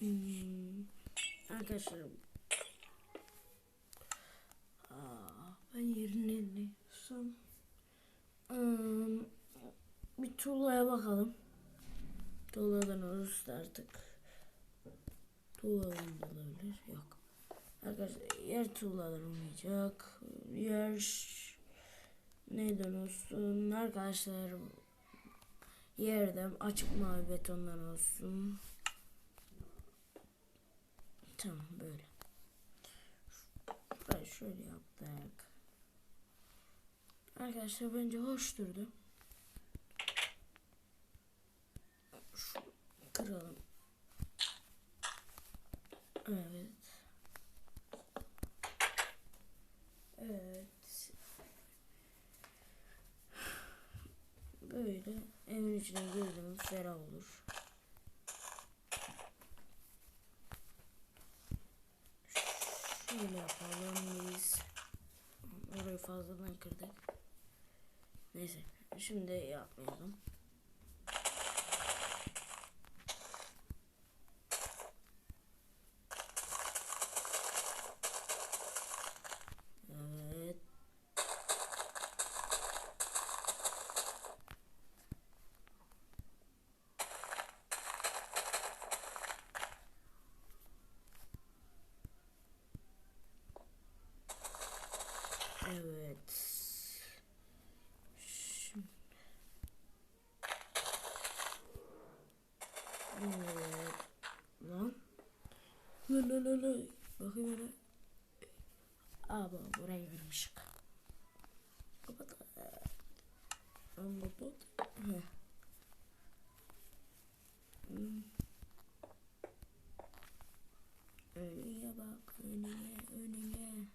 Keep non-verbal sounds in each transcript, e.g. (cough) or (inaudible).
Hmm, arkadaşlar. Aa, ben yerini son. Hmm, bir tuğlaya bakalım. Tuğladan olursa artık. Tuğladan da olabilir. Yok. Arkadaşlar yer tuğladan olmayacak. Yer neyden olsun arkadaşlar yerden açık mavi betondan olsun. Tamam böyle. Burayı şöyle yaptık. Arkadaşlar bence hoş durdu. Şu kıralım. Evet. Evet. Böyle evin içine girdiğimiz ferah olur. Şöyle yapalım biz. Orayı fazladan kırdık. Neyse şimdi yapmayalım. Evet. Evet. Şimdi. Evet. Lan. La. Bakayım. Aa bak burayı kırmışık. Kapat. Lan kapat. Heh. Hmm. Bak önüne önüne.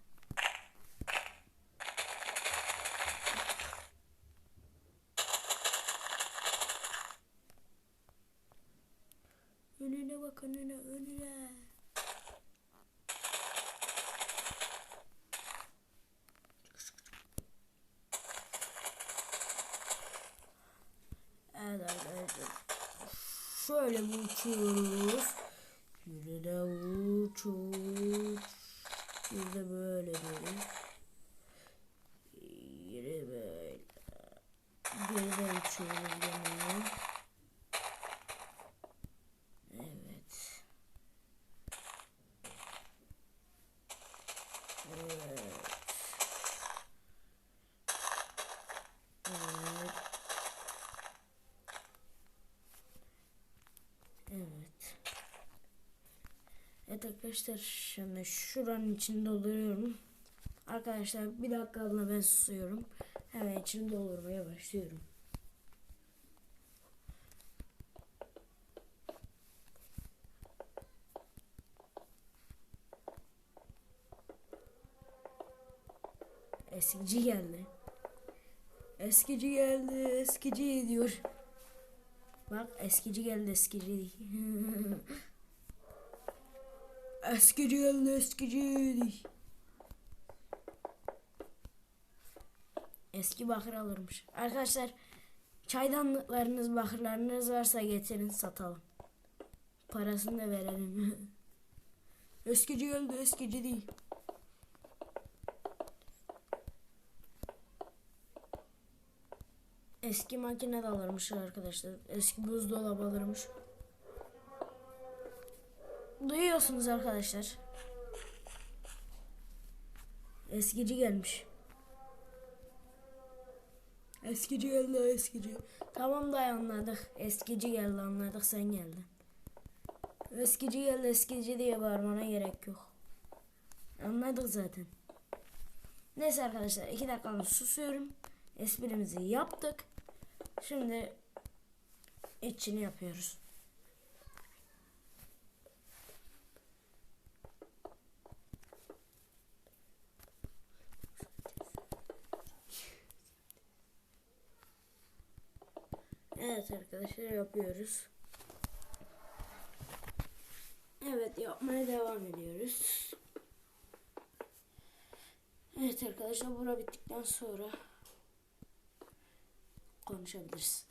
Önüne bak önüne önüne. Şöyle bir uçuyoruz. Bir de uçuyoruz. Bir de böyle diyoruz. Yine böyle. Bir de uçuyoruz gene. Evet. Evet. Evet. Evet. Arkadaşlar şimdi şuranın içini dolduruyorum. Arkadaşlar bir dakikalığına ben susuyorum. Hemen içini doldurmaya başlıyorum. Eskici geldi. Eskici geldi, eskici diyor. Bak eskici geldi, eskici. (laughs) eskici geldi, eskici. Eski bakır alırmış. Arkadaşlar çaydanlıklarınız, bakırlarınız varsa getirin satalım. Parasını da verelim. eskici geldi, eskici değil. Eski makine de alırmış arkadaşlar. Eski buzdolabı alırmış. Duyuyorsunuz arkadaşlar. Eskici gelmiş. Eskici geldi eskici. Tamam da anladık. Eskici geldi anladık sen geldin. Eskici geldi eskici diye bağırmana gerek yok. Anladık zaten. Neyse arkadaşlar iki dakikamı susuyorum. Esprimizi yaptık. Şimdi içini yapıyoruz. Evet arkadaşlar yapıyoruz. Evet yapmaya devam ediyoruz. Evet arkadaşlar bura bittikten sonra konuşabiliriz.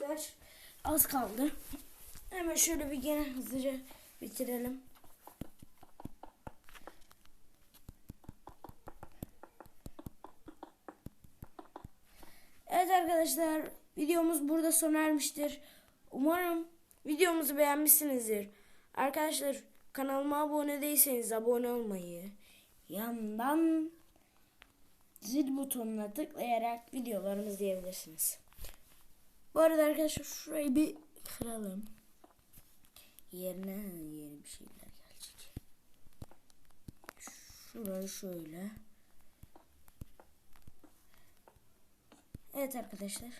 Arkadaşlar. Az kaldı. Hemen şöyle bir gene hızlıca bitirelim. Evet arkadaşlar videomuz burada sona ermiştir. Umarım videomuzu beğenmişsinizdir. Arkadaşlar kanalıma abone değilseniz abone olmayı, yandan zil butonuna tıklayarak videolarımı izleyebilirsiniz. Bu arada arkadaşlar şurayı bir kıralım. Yerine yeni bir şeyler gelecek. Şurayı şöyle. Evet arkadaşlar.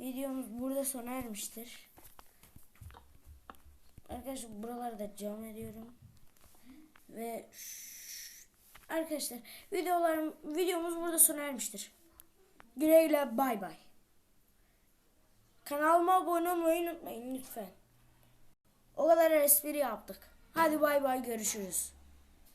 Videomuz burada sona ermiştir. Arkadaşlar buraları da cam ediyorum. Ve arkadaşlar videolarım videomuz burada sona ermiştir. Güle güle bay bay. Kanalıma abone olmayı unutmayın lütfen. O kadar espri yaptık. Hadi bay bay görüşürüz.